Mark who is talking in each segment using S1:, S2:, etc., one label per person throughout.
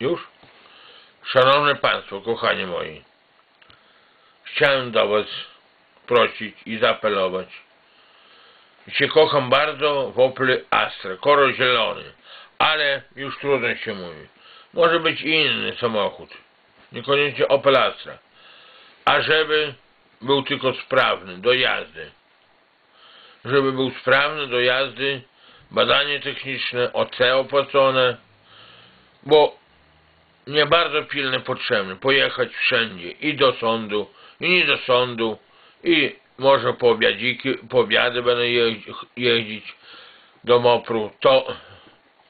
S1: Już? Szanowne Państwo, kochani moi, chciałem do Was prosić i zaapelować. Się kocham bardzo w Opel Astra, kolor zielony, ale już trudno się mówi. Może być inny samochód, niekoniecznie Opel Astra, a żeby był tylko sprawny do jazdy. Żeby był sprawny do jazdy, badanie techniczne, OC opłacone, bo nie bardzo pilne potrzebne, pojechać wszędzie, i do sądu, i nie do sądu, i może po obiadziki, po obiady będę jeździć, jeździć do Mopru, to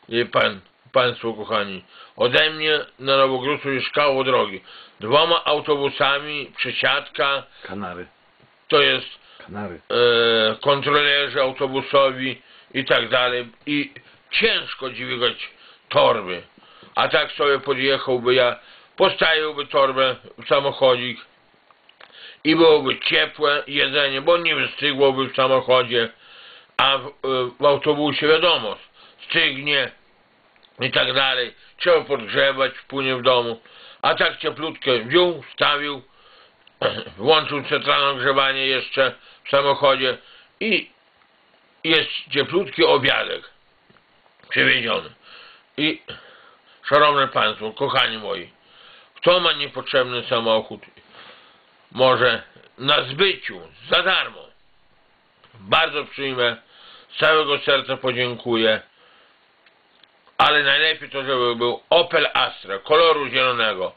S1: wie pan, państwo kochani, ode mnie na Nowogródcu jest kawał drogi, dwoma autobusami, przesiadka,
S2: Kanary.
S1: to jest
S2: Kanary.
S1: e, kontrolerzy autobusowi i tak dalej. I ciężko dźwigać torby. A tak sobie podjechałby ja, postawiłby torbę w samochodzik i byłoby ciepłe jedzenie, bo nie wystygłoby w samochodzie, a w, e, w autobusie wiadomo, stygnie i tak dalej. Trzeba podgrzewać, wpłynie w domu. A tak cieplutkie wziął, stawił, włączył centralne ogrzewanie jeszcze w samochodzie i jest cieplutki obiadek przywieziony. I szanowne Państwo, kochani moi, kto ma niepotrzebny samochód, może na zbyciu, za darmo, bardzo przyjmę, z całego serca podziękuję, ale najlepiej to, żeby był Opel Astra, koloru zielonego.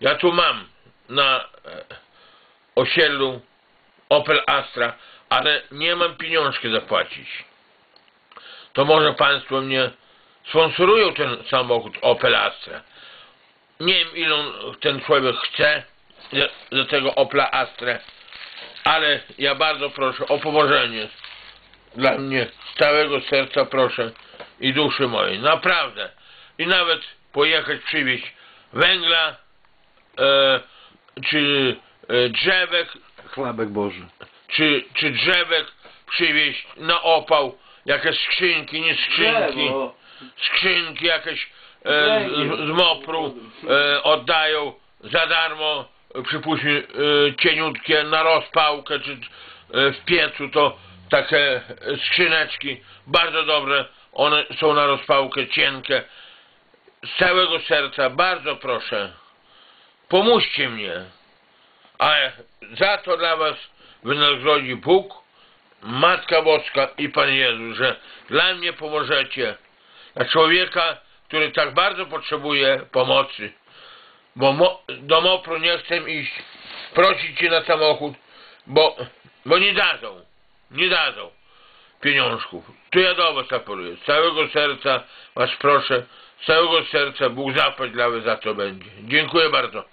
S1: Ja tu mam na e, osiedlu Opel Astra, ale nie mam pieniążki zapłacić. To może Państwo mnie sponsorują ten samochód Opel Astra. Nie wiem ilą ten człowiek chce za, za tego Opla Astra, ale ja bardzo proszę o pomożenie. Dla mnie z całego serca proszę i duszy mojej. Naprawdę. I nawet pojechać przywieźć węgla, e, czy e, drzewek,
S2: Chlebek Boży.
S1: czy, czy drzewek przywieźć na opał, jakieś skrzynki, nie skrzynki,
S3: Drzewo.
S1: Skrzynki jakieś e, z, z mopru e, oddają za darmo, przypuśćmy e, cieniutkie na rozpałkę, czy e, w piecu to takie e, skrzyneczki, bardzo dobre, one są na rozpałkę, cienkie. Z całego serca bardzo proszę, pomóżcie mnie, a za to dla was wynagrodzi Bóg, Matka Boska i Pan Jezus, że dla mnie pomożecie, dla człowieka, który tak bardzo potrzebuje pomocy, bo do Mopru nie chcę iść, prosić Cię na samochód, bo, bo nie dadzą, nie dadzą pieniążków. Tu ja do Was apeluję, z całego serca Was proszę, z całego serca Bóg zapłać dla Was za to będzie. Dziękuję bardzo.